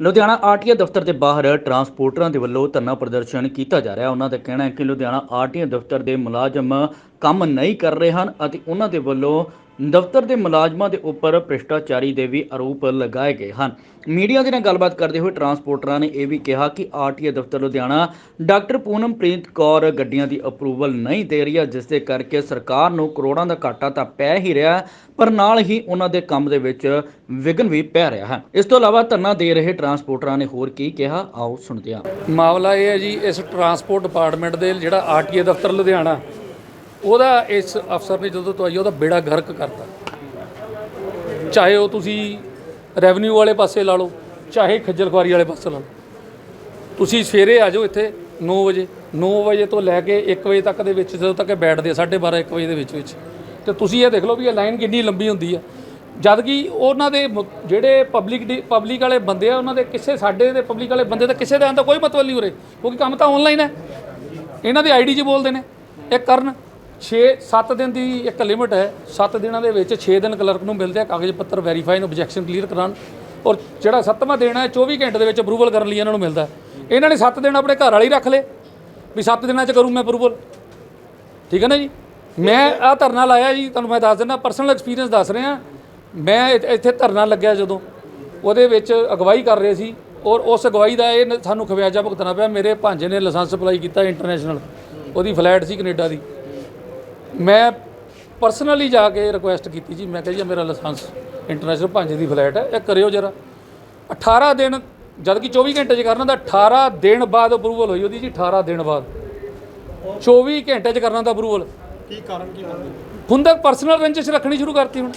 Ludhiana RTA ਦਫ਼ਤਰ ਦੇ ਬਾਹਰ ਟਰਾਂਸਪੋਰਟਰਾਂ ਦੇ ਵੱਲੋਂ ਧਰਨਾ ਪ੍ਰਦਰਸ਼ਨ ਕੀਤਾ ਜਾ ਰਿਹਾ। ਉਹਨਾਂ ਦਾ ਕਹਿਣਾ ਹੈ ਕਿ ਲੁਧਿਆਣਾ ਆਰਟੀਏ ਦਫ਼ਤਰ ਦੇ ਮੁਲਾਜ਼ਮ ਕੰਮ ਨਹੀਂ ਕਰ ਰਹੇ ਹਨ ਅਤੇ ਉਹਨਾਂ ਦੇ ਵੱਲੋਂ ਦਫ਼ਤਰ ਦੇ ਮੁਲਾਜ਼ਮਾਂ ਦੇ ਉੱਪਰ ਭ੍ਰਿਸ਼ਟਾਚਾਰੀ ਦੇ ਵੀ ਆਰੋਪ ਲਗਾਏ ਗਏ ਹਨ। ਮੀਡੀਆ ਦੇ ਨਾਲ ਗੱਲਬਾਤ ਕਰਦੇ ਹੋਏ ਟਰਾਂਸਪੋਰਟਰਾਂ ਨੇ ਇਹ ਵੀ ਕਿਹਾ ਕਿ ਆਰਟੀਏ ਦਫ਼ਤਰ ਲੁਧਿਆਣਾ ਡਾਕਟਰ ਪੂਨਮਪ੍ਰੀਤ ਕੌਰ ਗੱਡੀਆਂ ਦੀ ਅਪਰੂਵਲ ਨਹੀਂ ਦੇ ਰਹੀ ਹੈ, ਜਿਸ ਦੇ ਕਰਕੇ ਸਰਕਾਰ ਨੂੰ ਕਰੋੜਾਂ ਦਾ ਘਾਟਾ ਤਾਂ ਪੈ ਹੀ ਰਿਹਾ ਪਰ ਨਾਲ ਹੀ ਉਹਨਾਂ ਦੇ ਕੰਮ ਦੇ ਵਿੱਚ ਵਿਘਨ ਵੀ ਪੈ ਰਿਹਾ ਹੈ। ਇਸ ਤੋਂ ਇਲਾਵਾ ਧਰਨਾ ਦੇ ਰਹੇ ਟਰਾਂਸਪੋਰਟਰਾਂ ਨੇ ਹੋਰ ਕੀ ਕਿਹਾ, ਆਓ ਸੁਣਦੇ ਹਾਂ। ਮਾਮਲਾ ਇਹ ਹੈ ਜੀ, ਇਸ ਟਰਾਂਸਪੋਰਟ ਡਿਪਾਰਟਮੈਂਟ ਦੇ ਜਿਹੜਾ ਆਰਟੀਏ ਦਫ਼ਤਰ ਲੁਧਿਆਣਾ ਉਹਦਾ ਇਸ ਅਫਸਰ ਨੇ ਜਦੋਂ ਤੋਂ ਆਈ ਉਹਦਾ ਬੇੜਾ ਗਰਕ ਕਰਤਾ। ਚਾਹੇ ਉਹ ਤੁਸੀਂ ਰੈਵਨਿਊ ਵਾਲੇ ਪਾਸੇ ਲਾ ਲਓ ਚਾਹੇ ਖੱਜਲ ਖੁਆਰੀ ਵਾਲੇ ਪਾਸੇ ਲਾ ਲਓ। ਤੁਸੀਂ ਸਵੇਰੇ ਆ ਜਾਓ ਇੱਥੇ 9 ਵਜੇ। 9 ਵਜੇ ਤੋਂ ਲੈ ਕੇ 1 ਵਜੇ ਤੱਕ ਦੇ ਵਿੱਚ ਜਦੋਂ ਤੱਕ ਬੈਠਦੇ ਆ, ਸਾਢੇ 12 1 ਵਜੇ ਦੇ ਵਿੱਚ ਵਿੱਚ। ਤੇ ਤੁਸੀਂ ਇਹ ਦੇਖ ਲਓ ਵੀ ਇਹ ਲਾਈਨ ਕਿੰਨੀ ਲੰਬੀ ਹੁੰਦੀ ਆ। ਜਦ ਕਿ ਉਹਨਾਂ ਦੇ ਜਿਹੜੇ ਪਬਲਿਕ ਪਬਲਿਕ ਵਾਲੇ ਬੰਦੇ ਆ ਉਹਨਾਂ ਦੇ ਕਿਸੇ ਸਾਡੇ ਦੇ ਪਬਲਿਕ ਵਾਲੇ ਬੰਦੇ ਦਾ ਕਿਸੇ ਦਾ ਆਉਣ ਕੋਈ ਮਤਲਬ ਨਹੀਂ ਉਰੇ। ਕਿਉਂਕਿ ਕੰਮ ਤਾਂ ਆਨਲਾਈਨ ਹੈ। ਇਹਨਾਂ ਦੇ ਆਈਡੀ 'ਚ ਬੋਲਦੇ ਨੇ। ਇਹ ਕਰਨ। 6 7 ਦਿਨ ਦੀ ਇੱਕ ਲਿਮਿਟ ਹੈ। 7 ਦਿਨਾਂ ਦੇ ਵਿੱਚ 6 ਦਿਨ ਕਲਰਕ ਨੂੰ ਮਿਲਦੇ ਆ, ਕਾਗਜ਼ ਪੱਤਰ ਵੈਰੀਫਾਈ ਨੂੰ ਆਬਜੈਕਸ਼ਨ ਕਲੀਅਰ ਕਰਾਉਣ। ਔਰ ਜਿਹੜਾ ਸੱਤਵਾਂ ਦਿਨ ਹੈ 24 ਘੰਟੇ ਦੇ ਵਿੱਚ ਅਪਰੂਵਲ ਕਰਨ ਲਈ ਇਹਨਾਂ ਨੂੰ ਮਿਲਦਾ ਇਹਨਾਂ ਨੇ 7 ਦਿਨ ਆਪਣੇ ਘਰ ਵਾਲੀ ਰੱਖ ਲਏ। ਵੀ 7 ਦਿਨਾਂ 'ਚ ਕਰੂੰ ਮੈਂ ਅਪਰੂਵਲ ਠੀਕ ਹੈ ਨਾ ਜੀ? ਮੈਂ ਆ ਧਰਨਾ ਲਾਇਆ ਜੀ, ਤੁਹਾਨੂੰ ਮੈਂ ਦੱਸ ਦਿੰਦਾ ਪਰਸਨਲ ਐਕਸਪੀਰੀਅੰਸ ਦੱਸ ਰਿਹਾ। ਮੈਂ ਇੱਥੇ- ਧਰਨਾ ਲੱਗਿਆ ਜਦੋਂ। ਉਹਦੇ ਵਿੱਚ ਅਗਵਾਈ ਕਰ ਰਹੇ ਸੀ। ਔਰ ਉਸ ਅਗਵਾਈ ਦਾ ਇਹ ਸਾਨੂੰ ਖਵਿਆਜਾ ਭੁਗਤਣਾ ਪਿਆ। ਮੇਰੇ ਭਾਂਜੇ ਨੇ ਲਾਇਸੈਂਸ ਅਪਲਾਈ ਕੀਤਾ ਇੰਟਰਨੈਸ਼ਨਲ ਉਹਦੀ ਫਲੈਟ ਸੀ ਕੈਨੇਡਾ ਦੀ। ਮੈਂ ਪਰਸਨਲੀ ਜਾ ਕੇ ਰਿਕੁਐਸਟ ਕੀਤੀ ਜੀ। ਮੈਂ ਕਿਹਾ ਜੀ ਇਹ ਮੇਰਾ ਲਾਇਸੈਂਸ ਇੰਟਰਨੈਸ਼ਨਲ ਭਾਂਜੇ ਦੀ ਫਲੈਟ ਹੈ ਇਹ ਕਰਿਓ ਜਰਾ। 18 ਦਿਨ ਜਦ ਕਿ 24 ਘੰਟੇ 'ਚ ਕਰਨਾ ਤਾਂ 18 ਦਿਨ ਬਾਅਦ ਅਪਰੂਵਲ ਹੋਈ ਉਹਦੀ ਜੀ 18 ਦਿਨ ਬਾਅਦ। 24 ਘੰਟੇ 'ਚ ਕਰਨਾ ਤਾਂ ਅਪਰੂਵਲ ਕੀ ਕਾਰਨ ਕੀ ਹੁਣ ਤੱਕ ਪਰਸਨਲ ਰੈਂਚਸ ਰੱਖਣੀ ਸ਼ੁਰੂ ਕਰਤੀ ਹੁਣ।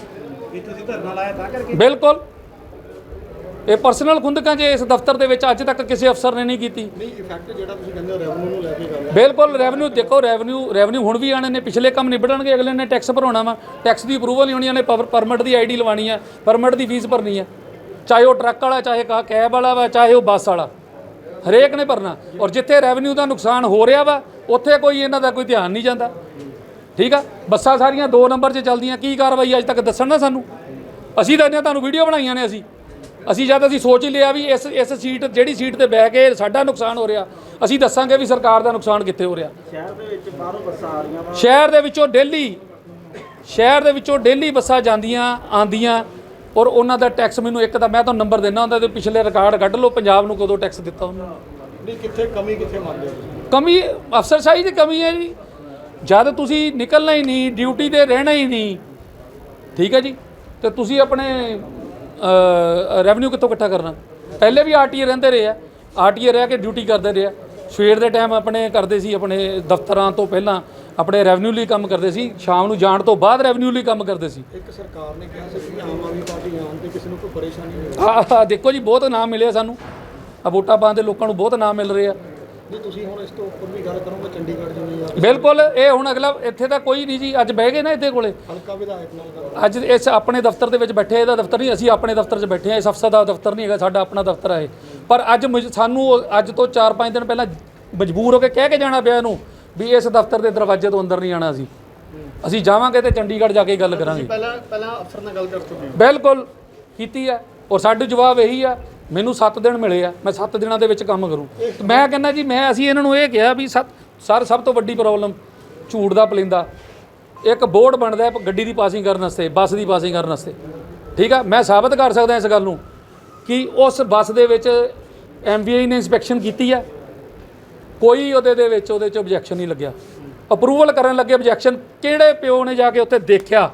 ਇਹ ਤੁਸੀਂ ਧਰਨਾ ਲਾਇਆ ਤਾਂ ਕਰਕੇ? ਬਿਲਕੁਲ। ਇਹ ਪਰਸਨਲ ਖੁੰਦਕਾਂ 'ਚ ਇਸ ਦਫ਼ਤਰ ਦੇ ਵਿੱਚ ਅੱਜ ਤੱਕ ਕਿਸੇ ਅਫਸਰ ਨੇ ਨਹੀਂ ਕੀਤੀ। ਨਹੀਂ ਇਫੈਕਟ ਜਿਹੜਾ ਤੁਸੀਂ ਕਹਿੰਦੇ ਹੋ ਰੈਵਨਿਊ ਨੂੰ ਲੈ ਕੇ ਗੱਲ ਬਿਲਕੁਲ ਰੈਵਨਿਊ ਦੇਖੋ ਰੈਵਨਿਊ ਰੈਵਨਿਊ ਹੁਣ ਵੀ ਆਣੇ ਨੇ ਪਿਛਲੇ ਕੰਮ ਨਿਬੜਨਗੇ ਅਗਲੇ ਨੇ ਟੈਕਸ ਭਰਾਉਣਾ ਵਾ। ਟੈਕਸ ਦੀ ਅਪਰੂਵਲ ਨਹੀਂ ਹੋਣੀ ਉਹਨੇ ਪਰਮਿਟ ਦੀ ਆਈਡੀ ਲਵਾਣੀ ਹੈ ਪਰਮਿਟ ਦੀ ਫੀਸ ਭਰਨੀ ਹੈ ਚਾਹੇ ਉਹ ਟਰੱਕ ਵਾਲਾ ਚਾਹੇ ਕਾ ਕੈਬ ਵਾਲਾ ਵਾ ਚਾਹੇ ਉਹ ਬੱਸ ਵਾਲਾ। ਹਰੇਕ ਨੇ ਭਰਨਾ। ਔਰ ਜਿੱਥੇ ਰੈਵਨਿਊ ਦਾ ਨੁਕਸਾਨ ਹੋ ਰਿਹਾ ਵਾ ਉੱਥੇ ਕੋਈ ਇਹਨਾਂ ਦਾ ਕੋਈ ਧਿਆਨ ਨਹੀਂ ਜਾਂਦਾ। ਠੀਕ ਆ? ਬੱਸਾਂ ਸਾਰੀਆਂ 2 ਨੰਬਰ 'ਚ ਚੱਲਦੀਆਂ ਕੀ ਕਾਰਵਾਈ ਅੱਜ ਤੱਕ ਦੱਸਣ ਨਾ ਸਾਨੂੰ? ਅਸੀਂ ਤਾਂ ਇਹਨਾਂ ਤੁਹਾਨੂੰ ਵੀਡੀਓ ਬਣਾਈਆਂ ਨੇ ਅਸੀਂ। ਅਸੀਂ ਜਦ ਅਸੀਂ ਸੋਚ ਹੀ ਲਿਆ ਵੀ ਇਸ ਇਸ ਸੀਟ ਜਿਹੜੀ ਸੀਟ ਤੇ ਬਹਿ ਕੇ ਸਾਡਾ ਨੁਕਸਾਨ ਹੋ ਰਿਹਾ ਅਸੀਂ ਦੱਸਾਂਗੇ ਵੀ ਸਰਕਾਰ ਦਾ ਨੁਕਸਾਨ ਕਿੱਥੇ ਹੋ ਰਿਹਾ। ਸ਼ਹਿਰ ਦੇ ਵਿੱਚ ਬਾਹਰੋਂ ਬੱਸਾਂ ਆ ਰਹੀਆਂ ਵਾ। ਸ਼ਹਿਰ ਦੇ ਵਿੱਚੋਂ ਡੇਲੀ ਸ਼ਹਿਰ ਦੇ ਵਿੱਚੋਂ ਡੇਲੀ ਬੱਸਾਂ ਜਾਂਦੀਆਂ ਆਂਦੀਆਂ ਔਰ ਉਹਨਾਂ ਦਾ ਟੈਕਸ ਮੈਨੂੰ ਇੱਕ ਤਾਂ ਮੈਂ ਤੁਹਾਨੂੰ ਨੰਬਰ ਦੇਣਾ ਹੁੰਦਾ ਤੇ ਪਿਛਲੇ ਰਿਕਾਰਡ ਕੱਢ ਲਓ ਪੰਜਾਬ ਨੂੰ ਕਦੋਂ ਟੈਕਸ ਦਿੱਤਾ ਉਹਨਾਂ ਨੇ। ਨਹੀਂ ਕਿੱਥੇ ਕਮੀ ਕਿੱਥੇ ਮੰਨਦੇ ਹੋ ਕਮੀ ਅਫਸਰਸ਼ਾਹੀ ਦੀ ਕਮੀ ਹੈ ਜੀ। ਜਦ ਤੁਸੀਂ ਨਿਕਲਣਾ ਹੀ ਨਹੀਂ ਡਿਊਟੀ ਤੇ ਰਹਿਣਾ ਹੀ ਨਹੀਂ ਠੀਕ ਹੈ ਜੀ? ਤੇ ਤੁਸੀਂ ਆਪਣੇ ਰੈਵਨਿਊ ਕਿੱਥੋਂ ਇਕੱਠਾ ਕਰਨਾ? ਪਹਿਲੇ ਵੀ ਆਰਟੀਏ ਰਹਿੰਦੇ ਰਹੇ ਆ। ਆਰਟੀਏ ਰਹਿ ਕੇ ਡਿਊਟੀ ਕਰਦੇ ਰਹੇ ਆ। ਸਵੇਰ ਦੇ ਟਾਈਮ ਆਪਣੇ ਕਰਦੇ ਸੀ ਆਪਣੇ ਦਫ਼ਤਰਾਂ ਤੋਂ ਪਹਿਲਾਂ ਆਪਣੇ ਰੈਵਨਿਊ ਲਈ ਕੰਮ ਕਰਦੇ ਸੀ। ਸ਼ਾਮ ਨੂੰ ਜਾਣ ਤੋਂ ਬਾਅਦ ਰੈਵਨਿਊ ਲਈ ਕੰਮ ਕਰਦੇ ਸੀ। ਇੱਕ ਸਰਕਾਰ ਨੇ ਕਿਹਾ ਸੀ ਕਿ ਆਮ ਆਦਮੀ ਪਾਰਟੀ ਆਉਣ ਤੇ ਕਿਸੇ ਨੂੰ ਕੋਈ ਪਰੇਸ਼ਾਨੀ ਨਹੀਂ ਹੋਵੇ ਆਹ ਆਹ ਦੇਖੋ ਜੀ ਬਹੁਤ ਨਾਮ ਮਿਲੇ ਸਾਨੂੰ। ਆ ਵੋਟਾਂ ਪਾਉਣ ਦੇ ਲੋਕਾਂ ਨੂੰ ਬਹੁਤ ਨਾਮ ਮਿਲ ਰਹੇ ਆ। ਨਹੀਂ ਤੁਸੀਂ ਹੁਣ ਇਸ ਤੋਂ ਉੱਪਰ ਵੀ ਗੱਲ ਕਰੋਗੇ ਚੰਡੀਗੜ੍ਹ ਜਿਵੇਂ ਆ ਬਿਲਕੁਲ ਇਹ ਹੁਣ ਅਗਲਾ ਇੱਥੇ ਤਾਂ ਕੋਈ ਨਹੀਂ ਜੀ ਅੱਜ ਬਹਿ ਗਏ ਨਾ ਇੱਥੇ ਕੋਲੇ। ਹਲਕਾ ਵਿਧਾਇਕ ਨਾਲ ਗੱਲ ਅੱਜ ਇਸ ਆਪਣੇ ਦਫ਼ਤਰ ਦੇ ਵਿੱਚ ਬੈਠੇ ਇਹਦਾ ਦਫ਼ਤਰ ਨਹੀਂ ਅਸੀਂ ਆਪਣੇ ਦਫ਼ਤਰ 'ਚ ਬੈਠੇ ਹਾਂ ਇਸ ਅਫਸਰ ਦਾ ਦਫ਼ਤਰ ਨਹੀਂ ਹੈਗਾ ਸਾਡਾ ਆਪਣਾ ਦਫ਼ਤਰ ਹੈ ਇਹ। ਪਰ ਅੱਜ ਸਾਨੂੰ ਅੱਜ ਤੋਂ 4-5 ਦਿਨ ਪਹਿਲਾਂ ਮਜਬੂਰ ਹੋ ਕੇ ਕਹਿ ਕੇ ਜਾਣਾ ਪਿਆ ਇਹਨੂੰ ਵੀ ਇਸ ਦਫ਼ਤਰ ਦੇ ਦਰਵਾਜ਼ੇ ਤੋਂ ਅੰਦਰ ਨਹੀਂ ਆਣਾ ਅਸੀਂ। ਅਸੀਂ ਜਾਵਾਂਗੇ ਤੇ ਚੰਡੀਗੜ੍ਹ ਜਾ ਕੇ ਗੱਲ ਕਰਾਂਗੇ। ਪਹਿਲਾਂ ਪਹਿਲਾਂ ਅਫਸਰ ਨਾਲ ਗੱਲ ਕਰ ਚੁੱਕੇ ਹੋ। ਬਿਲਕੁਲ ਕੀਤੀ ਹੈ ਔਰ ਸਾਡਾ ਜਵਾਬ ਇਹੀ ਆ ਮੈਨੂੰ 7 ਦਿਨ ਮਿਲੇ ਆ, ਮੈਂ 7 ਦਿਨਾਂ ਦੇ ਵਿੱਚ ਕੰਮ ਕਰੂੰ। ਮੈਂ ਕਹਿੰਦਾ ਜੀ, ਮੈਂ ਅਸੀਂ ਇਹਨਾਂ ਨੂੰ ਇਹ ਕਿਹਾ ਵੀ ਸਤ- ਸਰ, ਸਭ ਤੋਂ ਵੱਡੀ ਪ੍ਰੋਬਲਮ ਝੂਠ ਦਾ ਪਲਿੰਦਾ। ਇੱਕ ਬੋਰਡ ਬਣਦਾ ਗੱਡੀ ਦੀ ਪਾਸਿੰਗ ਕਰਨ ਵਾਸਤੇ, ਬੱਸ ਦੀ ਪਾਸਿੰਗ ਕਰਨ ਵਾਸਤੇ। ਠੀਕ ਆ? ਮੈਂ ਸਾਬਤ ਕਰ ਸਕਦਾ ਇਸ ਗੱਲ ਨੂੰ ਕਿ ਉਸ ਬੱਸ ਦੇ ਵਿੱਚ ਐਮਵੀਆਈ ਨੇ ਇਨਸਪੈਕਸ਼ਨ ਕੀਤੀ ਆ। ਕੋਈ ਉਹਦੇ ਦੇ ਵਿੱਚ, ਉਹਦੇ ਚ ਆਬਜੈਕਸ਼ਨ ਨਹੀਂ ਲੱਗਿਆ। ਅਪਰੂਵਲ ਕਰਨ ਲੱਗੇ ਆਬਜੈਕਸ਼ਨ ਕਿਹੜੇ ਪਿਓ ਨੇ ਜਾ ਕੇ ਉੱਥੇ ਦੇਖਿਆ?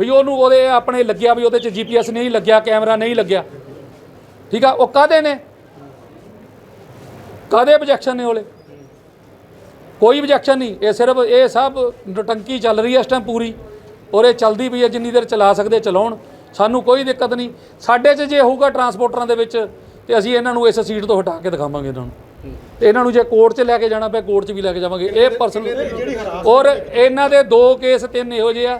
ਵੀ ਉਹਨੂੰ ਉਹਦੇ ਆਪਣੇ ਲੱਗਿਆ ਵੀ ਉਹਦੇ ਚ ਜੀਪੀਐਸ ਨਹੀਂ ਲੱਗਿਆ, ਕੈਮਰਾ ਨਹੀਂ ਲੱਗਿਆ। ਠੀਕ ਆ ਉਹ ਕਾਦੇ ਨੇ? ਕਾਦੇ ਆਬਜੈਕਸ਼ਨ ਨੇ ਉਹਲੇ? ਕੋਈ ਆਬਜੈਕਸ਼ਨ ਨਹੀਂ ਇਹ ਸਿਰਫ ਇਹ ਸਭ ਨਟੰਕੀ ਚੱਲ ਰਹੀ ਹੈ ਇਸ ਟਾਈਮ ਪੂਰੀ ਔਰ ਇਹ ਚੱਲਦੀ ਪਈ ਹੈ ਜਿੰਨੀ ਦੇਰ ਚਲਾ ਸਕਦੇ ਚਲਾਉਣ ਸਾਨੂੰ ਕੋਈ ਦਿੱਕਤ ਨਹੀਂ। ਸਾਡੇ 'ਚ ਜੇ ਹੋਊਗਾ ਟਰਾਂਸਪੋਰਟਰਾਂ ਦੇ ਵਿੱਚ ਤੇ ਅਸੀਂ ਇਹਨਾਂ ਨੂੰ ਇਸ ਸੀਟ ਤੋਂ ਹਟਾ ਕੇ ਦਿਖਾਵਾਂਗੇ ਇਹਨਾਂ ਨੂੰ। ਤੇ ਇਹਨਾਂ ਨੂੰ ਜੇ ਕੋਰਟ 'ਚ ਲੈ ਕੇ ਜਾਣਾ ਪਿਆ ਕੋਰਟ 'ਚ ਵੀ ਲੈ ਕੇ ਜਾਵਾਂਗੇ ਇਹ ਪਰਸਨ ਔਰ ਇਹਨਾਂ ਦੇ ਦੋ ਕੇਸ ਤਿੰਨ ਇਹੋ ਜਿਹੇ ਆ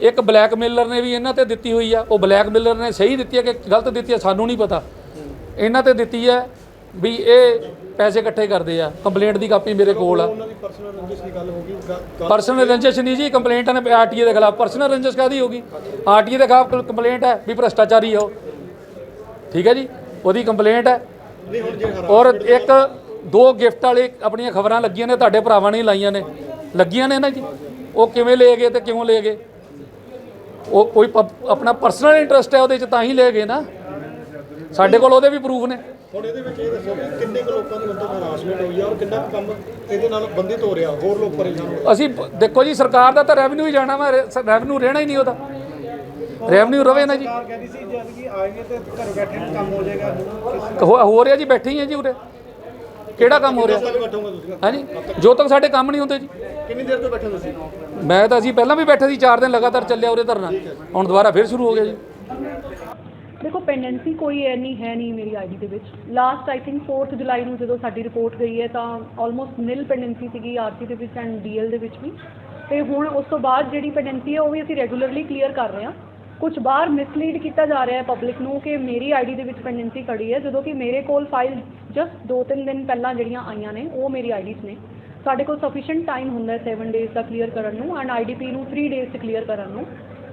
ਇੱਕ ਬਲੈਕਮੇਲਰ ਨੇ ਵੀ ਇਹਨਾਂ ਤੇ ਦਿੱਤੀ ਹੋਈ ਆ। ਉਹ ਬਲੈਕਮੇਲਰ ਨੇ ਸਹੀ ਦਿੱਤੀ ਹੈ ਕਿ ਗਲਤ ਦਿੱਤੀ ਹੈ ਸਾਨੂੰ ਨਹੀਂ ਪਤਾ। ਇਹਨਾਂ ਤੇ ਦਿੱਤੀ ਹੈ ਵੀ ਇਹ ਪੈਸੇ ਇਕੱਠੇ ਕਰਦੇ ਆ। ਕੰਪਲੇਂਟ ਦੀ ਕਾਪੀ ਮੇਰੇ ਕੋਲ ਆ। ਉਹਨਾਂ ਦੀ ਪਰਸਨਲ ਰੰਜਿਸ਼ ਦੀ ਗੱਲ ਹੋ ਗਈ ਪਰਸਨਲ ਰੰਜਿਸ਼ ਨਹੀਂ ਜੀ ਕੰਪਲੇਂਟ ਨੇ ਆਰਟੀਏ ਦੇ ਖਿਲਾਫ। ਪਰਸਨਲ ਰੰਜਿਸ਼ ਕਾਦੀ ਹੋਗੀ ਆਰਟੀਏ ਦੇ ਖਿਲਾਫ ਕੰਪਲੇਂਟ ਹੈ ਵੀ ਭ੍ਰਸ਼ਟਾਚਾਰੀ ਹੋ ਠੀਕ ਹੈ ਜੀ? ਉਹਦੀ ਕੰਪਲੇਂਟ ਹੈ। ਔਰ ਇੱਕ ਦੋ ਗਿਫਟ ਵਾਲੇ ਆਪਣੀਆਂ ਖਬਰਾਂ ਲੱਗੀਆਂ ਨੇ ਤੁਹਾਡੇ ਭਰਾਵਾਂ ਨੇ ਲਾਈਆਂ ਨੇ। ਲੱਗੀਆਂ ਨੇ ਨਾ ਜੀ? ਉਹ ਕਿਵੇਂ ਲੈ ਗਏ ਤੇ ਕਿਉਂ ਲੈ ਗਏ? ਉਹ ਕੋਈ ਪ- ਆਪਣਾ ਪਰਸਨਲ ਇੰਟਰਸਟ ਹੈ ਉਹਦੇ ਚ ਤਾਂ ਹੀ ਲੈ ਗਏ ਨਾ। ਸਾਡੇ ਕੋਲ ਉਹਦੇ ਵੀ ਪ੍ਰੂਫ ਨੇ। ਹੁਣ ਇਹਦੇ ਵਿੱਚ ਇਹ ਦੱਸੋ ਕਿ ਕਿੰਨੇ ਕੁ ਲੋਕਾਂ ਦੀ ਮਤਲਬ ਹਰਾਸਮੈਂਟ ਹੋਈ ਆ ਔਰ ਕਿੰਨਾ ਕੁ ਕੰਮ ਇਹਦੇ ਨਾਲ ਬੰਦਿਤ ਹੋ ਰਿਹਾ ਹੋਰ ਲੋਕ ਪਰੇਸ਼ਾਨ ਹੋ ਰਹੇ। ਅਸੀਂ ਦੇਖੋ ਜੀ ਸਰਕਾਰ ਦਾ ਤਾਂ ਰੈਵਨਿਊ ਹੀ ਜਾਣਾ ਵਾ ਰੈਵਨਿਊ ਰਹਿਣਾ ਹੀ ਨਹੀਂ ਉਹਦਾ। ਰੈਵਨਿਊ ਰਵੇ ਨਾ ਜੀ। ਕਹਿੰਦੀ ਸੀ ਜਦ ਕਿ ਆਏਗੇ ਤੇ ਘਰ ਬੈਠੇ ਨੂੰ ਕੰਮ ਹੋ ਜਾਏਗਾ। ਹੋ ਹੋ ਰਿਹਾ ਜੀ ਬੈਠੇ ਹੀ ਆ ਜੀ ਉਰੇ। ਕਿਹੜਾ ਕੰਮ ਹੋ ਰਿਹਾ? ਬੈਠੋਗੇ ਤੁਸੀਂ? ਹਾਂਜੀ ਜੋ ਤੱਕ ਸਾਡੇ ਕੰਮ ਨਹੀਂ ਹੁੰਦੇ ਜੀ। ਕਿੰਨੀ ਦੇਰ ਤੋਂ ਬੈਠੇ ਹੋ ਤੁਸੀਂ? ਮੈਂ ਤਾਂ ਅਸੀਂ ਪਹਿਲਾਂ ਵੀ ਬੈਠੇ ਸੀ 4 ਦਿਨ ਲਗਾਤਾਰ ਚੱਲਿਆ ਉਰੇ ਧਰਨਾ। ਹੁਣ ਦੁਬਾਰਾ ਫਿਰ ਸ਼ੁਰੂ ਹੋ ਗਿਆ ਜੀ। ਦੇਖੋ ਪੈਂਡੈਂਸੀ ਕੋਈ ਐਨੀ ਹੈ ਨਹੀਂ ਮੇਰੀ ਆਈਡੀ ਦੇ ਵਿੱਚ। ਲਾਸਟ ਆਈ ਥਿੰਕ 4th ਜੁਲਾਈ ਨੂੰ ਜਦੋਂ ਸਾਡੀ ਰਿਪੋਰਟ ਗਈ ਹੈ ਤਾਂ ਆਲਮੋਸਟ ਨਿਲ ਪੈਂਡੈਂਸੀ ਸੀਗੀ ਆਰਸੀ ਦੇ ਵਿੱਚ ਐਂਡ ਡੀਐਲ ਦੇ ਵਿੱਚ ਵੀ। ਤੇ ਹੁਣ ਉਸ ਤੋਂ ਬਾਅਦ ਜਿਹੜੀ ਪੈਂਡੈਂਸੀ ਹੈ ਉਹ ਵੀ ਅਸੀਂ ਰੈਗੂਲਰਲੀ ਕਲੀਅਰ ਕਰ ਰਹੇ ਹਾਂ। ਕੁਝ ਬਾਹਰ ਮਿਸਲੀਡ ਕੀਤਾ ਜਾ ਰਿਹਾ ਹੈ ਪਬਲਿਕ ਨੂੰ ਕਿ ਮੇਰੀ ਆਈਡੀ ਦੇ ਵਿੱਚ ਪੈਂਡੈਂਸੀ ਖੜੀ ਹੈ ਜਦੋਂ ਕਿ ਮੇਰੇ ਕੋਲ ਫਾਈਲ ਜਸਟ 2-3 ਦਿਨ ਪਹਿਲਾਂ ਜਿਹੜੀਆਂ ਆਈਆਂ ਨੇ ਉਹ ਮੇਰੀ ਆਈਡੀਜ਼ ਨੇ। ਸਾਡੇ ਕੋਲ ਸਫੀਸ਼ੀਐਂਟ ਟਾਈਮ ਹੁੰਦਾ ਹੈ 7 ਡੇਜ਼ ਦਾ ਕਲੀਅਰ ਕਰਨ ਨੂੰ ਐਂਡ ਆਈਡੀਪੀ ਨੂੰ 3 ਡੇਜ਼ ਤੇ ਕਲੀਅਰ ਕਰਨ ਨੂੰ।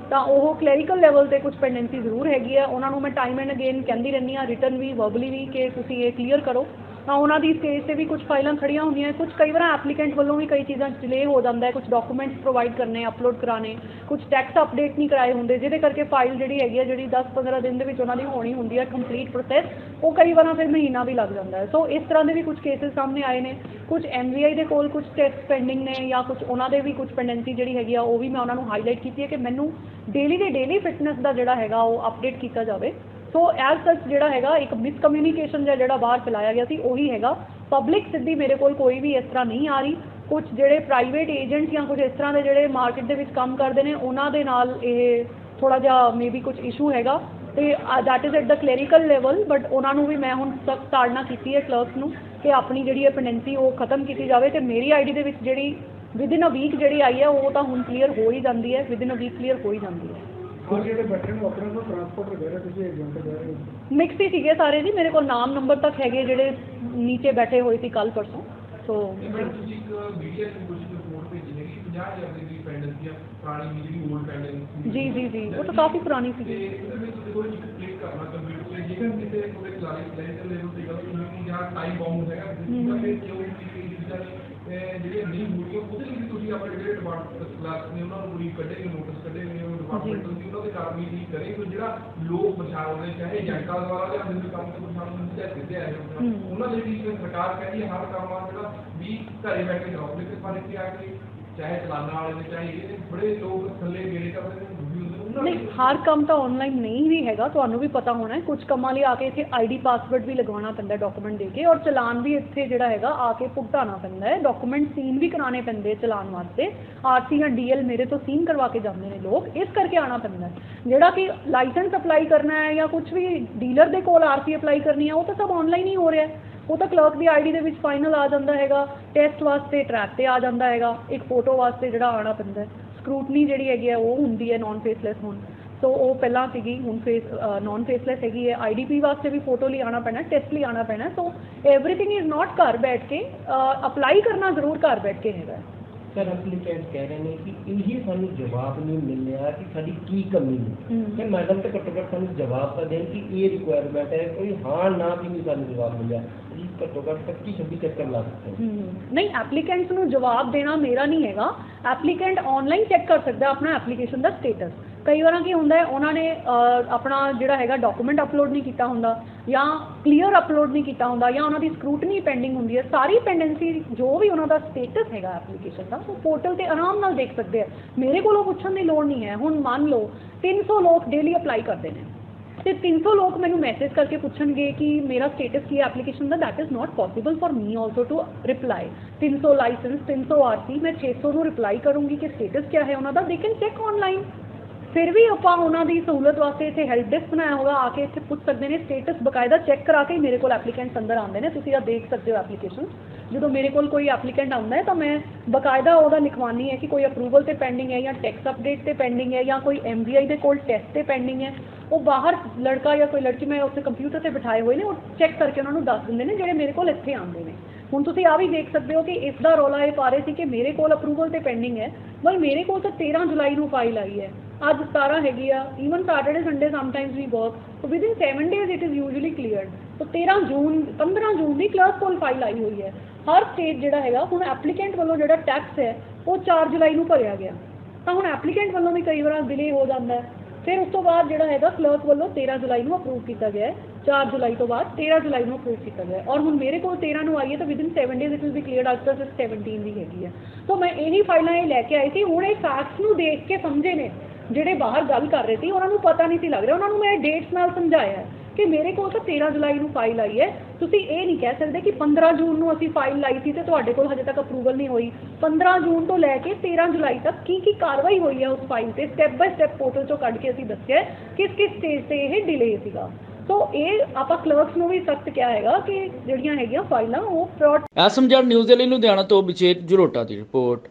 ਤਾਂ ਉਹ ਕਲੈਰੀਕਲ ਲੈਵਲ ਤੇ ਕੁਝ ਪੈਂਡੈਂਸੀ ਜ਼ਰੂਰ ਹੈਗੀ ਆ। ਉਹਨਾਂ ਨੂੰ ਮੈਂ ਟਾਈਮ ਐਂਡ ਅਗੇਨ ਕਹਿੰਦੀ ਰਹਿੰਦੀ ਆ ਰਿਟਰਨ ਵੀ ਵਰਬਲੀ ਵੀ, ਕਿ ਤੁਸੀਂ ਇਹ ਕਲੀਅਰ ਕਰੋ। ਤਾਂ ਉਹਨਾਂ ਦੀ ਸਟੇਜ ਤੇ ਵੀ ਕੁਝ ਫਾਈਲਾਂ ਖੜੀਆਂ ਹੁੰਦੀਆਂ, ਕੁਝ ਕਈ ਵਾਰ ਐਪਲੀਕੈਂਟ ਵੱਲੋਂ ਵੀ ਕਈ ਚੀਜ਼ਾਂ ਡਿਲੇ ਹੋ ਜਾਂਦਾ ਹੈ, ਕੁਝ ਡਾਕੂਮੈਂਟਸ ਪ੍ਰੋਵਾਈਡ ਕਰਨੇ ਅਪਲੋਡ ਕਰਾਣੇ ਕੁਝ ਟੈਕਸ ਅਪਡੇਟ ਨਹੀਂ ਕਰਾਏ ਹੁੰਦੇ, ਜਿਹਦੇ ਕਰਕੇ ਫਾਈਲ ਜਿਹੜੀ ਹੈਗੀ ਹੈ ਜਿਹੜੀ 10-15 ਦਿਨ ਦੇ ਵਿੱਚ ਉਹਨਾਂ ਦੀ ਹੋਣੀ ਹੁੰਦੀ ਹੈ ਕੰਪਲੀਟ ਪ੍ਰੋਸੈਸ ਉਹ ਕਈ ਵਾਰਾਂ ਫਿਰ ਮਹੀਨਾ ਵੀ ਲੱਗ ਜਾਂਦਾ ਹੈ। ਸੋ ਇਸ ਤਰ੍ਹਾਂ ਦੇ ਵੀ ਕੁਝ ਕੇਸਿਸ ਸਾਹਮਣੇ ਆਏ ਨੇ, ਕੁਝ ਐਮਵੀਆਈ ਦੇ ਕੋਲ ਕੁਝ ਟੈਸਟ ਪੈਂਡਿੰਗ ਨੇ ਜਾਂ ਕੁਝ ਉਹਨਾਂ ਦੇ ਵੀ ਕੁਝ ਪੈਂਡੈਂਸੀ ਜਿਹੜੀ ਹੈਗੀ ਆ, ਉਹ ਵੀ ਮੈਂ ਉਹਨਾਂ ਨੂੰ ਹਾਈਲਾਈਟ ਕੀਤੀ ਹੈ ਕਿ ਮੈਨੂੰ ਡੇਲੀ ਦੇ ਡੇਲੀ ਫਿਟਨੈਸ ਦਾ ਜਿਹੜਾ ਹੈਗਾ, ਉਹ ਅਪਡੇਟ ਕੀਤਾ ਜਾਵੇ। ਸੋ ਐਜ਼ ਸੱਚ ਜਿਹੜਾ ਹੈਗਾ, ਇੱਕ ਮਿਸਕਮਿਊਨੀਕੇਸ਼ਨ ਜਿਹਾ ਜਿਹੜਾ ਬਾਹਰ ਫੈਲਾਇਆ ਗਿਆ ਸੀ, ਉਹੀ ਹੈਗਾ। ਪਬਲਿਕ ਸਿੱਧੀ ਮੇਰੇ ਕੋਲ ਕੋਈ ਵੀ ਇਸ ਤਰ੍ਹਾਂ ਨਹੀਂ ਆ ਰਹੀ। ਕੁਝ ਜਿਹੜੇ ਪ੍ਰਾਈਵੇਟ ਏਜੰਟਸ ਜਾਂ ਕੁਝ ਇਸ ਤਰ੍ਹਾਂ ਦੇ ਜਿਹੜੇ ਮਾਰਕੀਟ ਦੇ ਵਿੱਚ ਕੰਮ ਕਰਦੇ ਨੇ, ਉਹਨਾਂ ਦੇ ਨਾਲ ਇਹ ਥੋੜਾ ਜਿਹਾ ਮੇਬੀ ਕੁਝ ਇਸ਼ੂ ਹੈਗਾ। ਤੇ that is at the clerical level but ਉਹਨਾਂ ਨੂੰ ਵੀ ਮੈਂ ਹੁਣ ਸਖਤ ਤਾੜਨਾ ਕੀਤੀ ਹੈ ਕਲਰਕਸ ਨੂੰ ਕਿ ਆਪਣੀ ਜਿਹੜੀ ਹੈ ਪੈਂਡੈਂਸੀ ਉਹ ਖਤਮ ਕੀਤੀ ਜਾਵੇ ਤੇ ਮੇਰੀ ਆਈਡੀ ਦੇ ਵਿੱਚ ਜਿਹੜੀ ਵਿਦਿਨ ਅ ਵੀਕ ਜਿਹੜੀ ਆਈ ਹੈ, ਉਹ ਤਾਂ ਹੁਣ ਕਲੀਅਰ ਹੋ ਹੀ ਜਾਂਦੀ ਹੈ ਵਿਦਿਨ ਅ ਵੀਕ ਕਲੀਅਰ ਹੋ ਹੀ ਜਾਂਦੀ ਹੈ। ਹੋਰ ਜਿਹੜੇ ਬੈਠੇ ਨੂੰ ਆਪਣੇ ਤੋਂ ਟਰਾਂਸਪੋਰਟ ਵਗੈਰਾ ਤੁਸੀਂ ਏਜੰਟ ਵਗੈਰਾ ਮਿਕਸ ਹੀ ਸੀਗੇ ਸਾਰੇ ਜੀ ਮੇਰੇ ਕੋਲ ਨਾਮ ਨੰਬਰ ਤੱਕ ਹੈਗੇ ਜਿਹੜੇ ਨੀਚੇ ਬੈਠੇ ਹੋਏ ਸੀ ਕੱਲ ਪਰਸੋਂ ਸੋ ਤੁਸੀਂ ਇੱਕ ਮੀਡੀਆ ਨੂੰ ਕੁਝ ਰਿਪੋਰਟ ਭੇਜੀ ਹੈਗੀ 50000 ਦੀ ਪੈਂਡੈਂਸੀ ਆ ਪੁਰਾਣੀ ਜਿਹੜੀ ਓਲਡ ਪੈਂਡੈਂਸੀ ਜੀ ਜੀ ਜੀ ਉਹ ਤਾਂ ਕਾਫੀ ਪੁਰਾਣੀ ਤੇ ਸੀਗੀ ਇਹਦੇ ਵਿੱਚ ਤੁਸੀਂ ਕੋਈ ਇੱਕ ਕਲਿੱਕ ਕਰਨਾ ਕੰਪਿਊਟਰ ਤੇ ਜੇਕਰ ਕਿਸੇ ਕੋਲੇ ਕਲਾਰੀ ਕਲਾਰੀ ਲੈਵਲ ਤੇ ਗੱਲ ਹੋਈ ਜਾਂ ਟਾਈਮ ਬਾਉਂਡ ਹੈਗਾ ਤਾਂ ਫਿਰ ਕਿਉਂ ਕੀ ਚੀਜ਼ਾਂ ਨੇ ਜਿਹੜੀਆਂ ਨਹੀਂ ਹੋਈਆਂ ਉਹਦੇ ਲਈ ਵੀ ਤੁਸੀਂ ਆਪਣੇ ਜਿਹੜੇ ਡਿਪਾਰਟਮੈਂਟ ਕਲਾਸ ਨੇ ਉਹਨਾਂ ਨੂੰ ਪੂਰੀ ਕੱਢੇਗੇ ਨੋਟਿਸ ਕੱਢੇਗੇ ਉਹ ਡਿਪਾਰਟਮੈਂਟ ਦੀ ਉਹਨਾਂ ਦੇ ਕਾਰਵਾਈ ਨਹੀਂ ਕਰੇਗੇ ਜਿਹੜਾ ਲੋਕ ਪਛਾਣ ਦੇ ਚਾਹੇ ਏਜੰਟਾਂ ਦੁਆਰਾ ਜਾਂ ਕਿਸੇ ਕੰਮ ਤੋਂ ਪਛਾਣ ਨੂੰ ਚਾਹੇ ਸਿੱਧੇ ਆਏ ਉਹਨਾਂ ਦੇ ਵੀ ਸਰਕਾਰ ਕਹਿੰਦੀ ਹਰ ਕੰਮ ਆ ਜਿਹੜਾ ਵੀ ਘਰੇ ਬੈਠ ਕੇ ਕਰਾਓ ਲੇਕਿਨ ਪਰ ਇੱਥੇ ਆ ਕੇ ਚਾਹੇ ਚਲਾਨਾ ਵਾਲੇ ਨੇ ਚਾਹੇ ਇਹ ਨੇ, ਬੜੇ ਲੋਕ ਥੱਲੇ ਗੇੜੇ ਕਰਦੇ ਨੇ ਨਹੀਂ, ਹਰ ਕੰਮ ਤਾਂ ਆਨਲਾਈਨ ਨਹੀਂ ਵੀ ਹੈਗਾ, ਤੁਹਾਨੂੰ ਵੀ ਪਤਾ ਹੋਣਾ ਕੁਝ ਕੰਮਾਂ ਲਈ ਆ ਕੇ ਇੱਥੇ ਆਈਡੀ ਪਾਸਵਰਡ ਵੀ ਲਗਵਾਉਣਾ ਪੈਂਦਾ ਡਾਕੂਮੈਂਟ ਦੇ ਕੇ, ਔਰ ਚਲਾਨ ਵੀ ਇੱਥੇ ਜਿਹੜਾ ਹੈਗਾ, ਆ ਕੇ ਭੁਗਤਾਉਣਾ ਪੈਂਦਾ ਹੈ। ਡਾਕੂਮੈਂਟ ਸੀਨ ਵੀ ਕਰਾਣੇ ਪੈਂਦੇ ਚਲਾਨ ਵਾਸਤੇ। ਆਰਸੀ ਜਾਂ ਡੀਐਲ ਮੇਰੇ ਤੋਂ ਸੀਨ ਕਰਵਾ ਕੇ ਜਾਂਦੇ ਨੇ ਲੋਕ, ਇਸ ਕਰਕੇ ਆਉਣਾ ਪੈਂਦਾ ਜਿਹੜਾ ਕਿ ਲਾਇਸੈਂਸ ਅਪਲਾਈ ਕਰਨਾ ਹੈ ਜਾਂ ਕੁਝ ਵੀ ਡੀਲਰ ਦੇ ਕੋਲ ਆਰਸੀ ਅਪਲਾਈ ਕਰਨੀ ਹੈ, ਉਹ ਤਾਂ ਸਭ ਆਨਲਾਈਨ ਹੀ ਹੋ ਰਿਹਾ ਉਹ ਤਾਂ ਕਲਰਕ ਦੀ ਆਈਡੀ ਦੇ ਵਿੱਚ ਫਾਈਨਲ ਆ ਜਾਂਦਾ ਹੈਗਾ ਟੈਸਟ ਵਾਸਤੇ ਟਰੈਕ ਤੇ ਆ ਜਾਂਦਾ ਹੈਗਾ, ਇੱਕ ਫੋਟੋ ਵਾਸਤੇ ਜਿਹੜਾ ਆਉਣਾ ਪੈਂਦਾ ਸਕਰੂਟਨੀ ਜਿਹੜੀ ਹੈਗੀ ਹੈ ਉਹ ਹੁੰਦੀ ਹੈ ਨਾਨ ਫੇਸਲੈਸ ਹੁਣ। ਸੋ ਉਹ ਪਹਿਲਾਂ ਸੀਗੀ ਹੁਣ ਫੇਸ ਨਾਨ ਫੇਸਲੈਸ ਹੈਗੀ ਹੈ। ਆਈਡੀਪੀ ਵਾਸਤੇ ਵੀ ਫੋਟੋ ਲਈ ਆਉਣਾ ਪੈਣਾ ਟੈਸਟ ਲਈ ਆਉਣਾ ਪੈਣਾ। ਸੋ ਐਵਰੀਥਿੰਗ ਇਜ਼ ਨਾਟ ਘਰ ਬੈਠ ਕੇ ਅਪਲਾਈ ਕਰਨਾ ਜ਼ਰੂਰ ਘਰ ਬੈਠ ਕੇ ਹੈਗਾ। ਸਰ ਐਪਲੀਕੈਂਟ ਕਹਿ ਰਹੇ ਨੇ ਕਿ ਇਹੀ ਸਾਨੂੰ ਜਵਾਬ ਨਹੀਂ ਮਿਲਿਆ ਕਿ ਸਾਡੀ ਕੀ ਕਮੀ ਹੈ। ਹਮ। ਤੇ ਮੈਡਮ ਤੇ ਘੱਟੋ ਘੱਟ ਸਾਨੂੰ ਜਵਾਬ ਤਾਂ ਦੇਣ ਕਿ ਇਹ ਰਿਕੁਆਇਰਮੈਂਟ ਹੈ ਕੋਈ ਹਾਂ ਨਾ ਵੀ ਨਹੀਂ ਸਾਨੂੰ ਜਵਾਬ ਮਿਲਿਆ। ਜੀ ਘੱਟੋ ਘੱਟ 25 26 ਚੱਕਰ ਲਾ ਸਕਦੇ ਹਾਂ। ਨਹੀਂ ਐਪਲੀਕੈਂਟਸ ਨੂੰ ਜਵਾਬ ਦੇਣਾ ਮੇਰਾ ਨਹੀਂ ਹੈਗਾ। ਐਪਲੀਕੈਂਟ ਆਨਲਾਈਨ ਚੈੱਕ ਕਰ ਸਕਦਾ ਆਪਣਾ ਐਪਲੀਕੇਸ਼ਨ ਦਾ ਸਟੇਟਸ ਕਈ ਵਾਰਾਂ ਕੀ ਹੁੰਦਾ ਹੈ, ਉਹਨਾਂ ਨੇ ਆਪਣਾ ਜਿਹੜਾ ਹੈਗਾ ਡਾਕੂਮੈਂਟ ਅਪਲੋਡ ਨਹੀਂ ਕੀਤਾ ਹੁੰਦਾ ਜਾਂ ਕਲੀਅਰ ਅਪਲੋਡ ਨਹੀਂ ਕੀਤਾ ਹੁੰਦਾ ਜਾਂ ਉਹਨਾਂ ਦੀ ਸਕਰੂਟਨੀ ਪੈਂਡਿੰਗ ਹੁੰਦੀ ਹੈ। ਸਾਰੀ ਪੈਂਡੈਂਸੀ ਜੋ ਵੀ ਉਹਨਾਂ ਦਾ ਸਟੇਟਸ ਹੈਗਾ ਐਪਲੀਕੇਸ਼ਨ ਦਾ, ਉਹ ਪੋਰਟਲ ਤੇ ਆਰਾਮ ਨਾਲ ਦੇਖ ਸਕਦੇ ਆ ਮੇਰੇ ਕੋਲ ਪੁੱਛਣ ਦੀ ਲੋੜ ਨਹੀਂ ਹੈ। ਹੁਣ ਮੰਨ ਲਓ 300 ਲੋਕ ਡੇਲੀ ਅਪਲਾਈ ਕਰਦੇ ਨੇ। ਤੇ 300 ਲੋਕ ਮੈਨੂੰ ਮੈਸੇਜ ਕਰਕੇ ਪੁੱਛਣਗੇ ਕਿ ਮੇਰਾ ਸਟੇਟਸ ਕੀ ਹੈ application the that is not possible for me also to reply 300 license 300 RC ਮੈਂ 600 ਨੂੰ ਰਿਪਲਾਈ ਕਰੂੰਗੀ ਕਿ ਸਟੇਟਸ ਕੀ ਹੈ ਉਹਨਾਂ ਦਾ ਦੇ ਕੈਨ ਚੈੱਕ ਆਨਲਾਈਨ ਫਿਰ ਵੀ ਆਪਾਂ ਉਹਨਾਂ ਦੀ ਸਹੂਲਤ ਵਾਸਤੇ ਇੱਥੇ ਹੈਲਪ ਡੈਸਕ ਬਣਾਇਆ ਹੋਗਾ ਆ ਕੇ ਇੱਥੇ ਪੁੱਛ ਸਕਦੇ ਨੇ ਸਟੇਟਸ ਬਕਾਇਦਾ ਚੈੱਕ ਕਰਾ ਕੇ ਮੇਰੇ ਕੋਲ ਐਪਲੀਕੈਂਟਸ ਅੰਦਰ ਆਉਂਦੇ ਨੇ, ਤੁਸੀਂ ਆ ਦੇਖ ਸਕਦੇ ਹੋ ਐਪਲੀਕੇਸ਼ਨ ਜਦੋਂ ਮੇਰੇ ਕੋਲ ਕੋਈ ਐਪਲੀਕੈਂਟ ਆਉਂਦਾ ਹੈ ਤਾਂ ਮੈਂ ਬਕਾਇਦਾ ਉਹਦਾ ਲਿਖਵਾਨੀ ਹੈ ਕਿ ਕੋਈ ਅਪਰੂਵਲ ਤੇ ਪੈਂਡਿੰਗ ਹੈ ਜਾਂ ਟੈਕਸ ਅਪਡੇਟ ਤੇ ਪੈਂਡਿੰਗ ਹੈ ਜਾਂ ਕੋਈ ਐਮਬੀਆਈ ਦੇ ਕੋਲ ਟੈਸਟ ਤੇ ਪੈਂਡਿੰਗ ਹੈ, ਉਹ ਬਾਹਰ ਲੜਕਾ ਜਾਂ ਕੋਈ ਲੜਕੀ ਮੈਂ ਉੱਥੇ ਕੰਪਿਊਟਰ ਤੇ ਬਿਠਾਏ ਹੋਏ ਨੇ, ਉਹ ਚੈੱਕ ਕਰਕੇ ਉਹਨਾਂ ਨੂੰ ਦੱਸ ਦਿੰਦੇ ਨੇ ਜਿਹੜੇ ਮੇਰੇ ਕੋਲ ਇੱਥੇ ਆਉਂਦੇ ਨੇ। ਹੁਣ ਤੁਸੀਂ ਆ ਵੀ ਦੇਖ ਸਕਦੇ ਹੋ ਕਿ ਇਸ ਦਾ ਰੌਲਾ ਇਹ ਪਾ ਰਹੇ ਸੀ ਕਿ ਮੇਰੇ ਕੋਲ ਅਪਰੂਵਲ ਤੇ ਪੈਂਡਿੰਗ ਹੈ ਬਲ ਮੇਰੇ ਕੋਲ ਤਾਂ 13 ਜੁਲਾਈ ਨੂੰ ਫਾਈਲ ਆਈ ਹੈ। ਅੱਜ 17 ਹੈਗੀ ਆ even Saturday Sunday sometimes we work so within 7 days it is usually cleared so 13 June 15 June the clerk ਕੋਲ ਫਾਈਲ ਆਈ ਹੋਈ ਹੈ। ਹਰ ਸਟੇਟ ਜਿਹੜਾ ਹੈਗਾ, ਹੁਣ ਐਪਲੀਕੈਂਟ ਵੱਲੋਂ ਜਿਹੜਾ ਟੈਕਸ ਹੈ, ਉਹ 4 ਜੁਲਾਈ ਨੂੰ ਭਰਿਆ ਗਿਆ। ਤਾਂ ਹੁਣ ਐਪਲੀਕੈਂਟ ਵੱਲੋਂ ਵੀ ਕਈ ਵਾਰ ਡਿਲੇ ਹੋ ਜਾਂਦਾ ਹੈ। ਫਿਰ ਉਸ ਤੋਂ ਬਾਅਦ ਜਿਹੜਾ ਹੈਗਾ ਕਲਰਕ ਵੱਲੋਂ 13 ਜੁਲਾਈ ਨੂੰ ਅਪਰੂਵ ਕੀਤਾ ਗਿਆ ਹੈ। 4 ਜੁਲਾਈ ਤੋਂ ਬਾਅਦ 13 ਜੁਲਾਈ ਨੂੰ ਅਪਰੂਵ ਕੀਤਾ ਗਿਆ ਔਰ ਹੁਣ ਮੇਰੇ ਕੋਲ 13 ਨੂੰ ਆਈ ਹੈ, ਤਾਂ within 7 days it will be cleared ਅੱਜ ਤੱਕ 17 ਦੀ ਹੈਗੀ ਹੈ। ਤਾਂ ਮੈਂ ਇਹੀ ਫਾਈਲਾਂ ਇਹ ਲੈ ਕੇ ਆਈ ਸੀ। ਹੁਣ ਇਹ ਫੈਕਟਸ ਨੂੰ ਦੇਖ ਕੇ ਸਮਝੇ ਨੇ, ਜਿਹੜੇ ਬਾਹਰ ਗੱਲ ਕਰ ਰਹੇ ਸੀ, ਉਹਨਾਂ ਨੂੰ ਪਤਾ ਨਹੀਂ ਸੀ ਲੱਗ ਰਿਹਾ। ਉਹਨਾਂ ਨੂੰ ਮੈਂ ਡੇਟਸ ਨਾਲ ਸਮਝਾਇਆ ਕਿ ਮੇਰੇ ਕੋਲ ਤਾਂ 13 ਜੁਲਾਈ ਨੂੰ ਫਾਈਲ ਆਈ ਹੈ। ਤੁਸੀਂ ਇਹ ਨਹੀਂ ਕਹਿ ਸਕਦੇ ਕਿ 15 ਜੂਨ ਨੂੰ ਅਸੀਂ ਫਾਈਲ ਲਾਈ ਸੀ ਤੇ ਤੁਹਾਡੇ ਕੋਲ ਹਜੇ ਤੱਕ ਅਪਰੂਵਲ ਨਹੀਂ ਹੋਈ। 15 ਜੂਨ ਤੋਂ ਲੈ ਕੇ 13 ਜੁਲਾਈ ਤੱਕ ਕੀ ਕੀ ਕਾਰਵਾਈ ਹੋਈ ਹੈ ਉਸ ਫਾਈਲ ਤੇ? ਸਟੈਪ ਬਾਈ ਸਟੈਪ ਪੋਰਟਲ ਚੋਂ ਕੱਢ ਕੇ ਅਸੀਂ ਦੱਸਿਆ ਹੈ ਕਿਸ ਕਿਸ ਸਟੇਜ ਤੇ ਇਹ ਡਿਲੇ ਸੀਗਾ। ਸੋ ਇਹ ਆਪਾਂ ਕਲਰਕਸ ਨੂੰ ਵੀ ਸਖਤ ਕਿਹਾ ਹੈਗਾ ਕਿ ਜਿਹੜੀਆਂ ਹੈਗੀਆਂ ਫਾਈਲਾਂ ਉਹ ਫਰਾਡ ਐਸਐਮਜੈਡ ਨਿਊਜ਼ ਦੇ ਲਈ ਲੁਧਿਆਣਾ ਤੋਂ ਵਿਚੇਤ ਜੁਰੋਟਾ ਦੀ ਰਿਪੋਰਟ।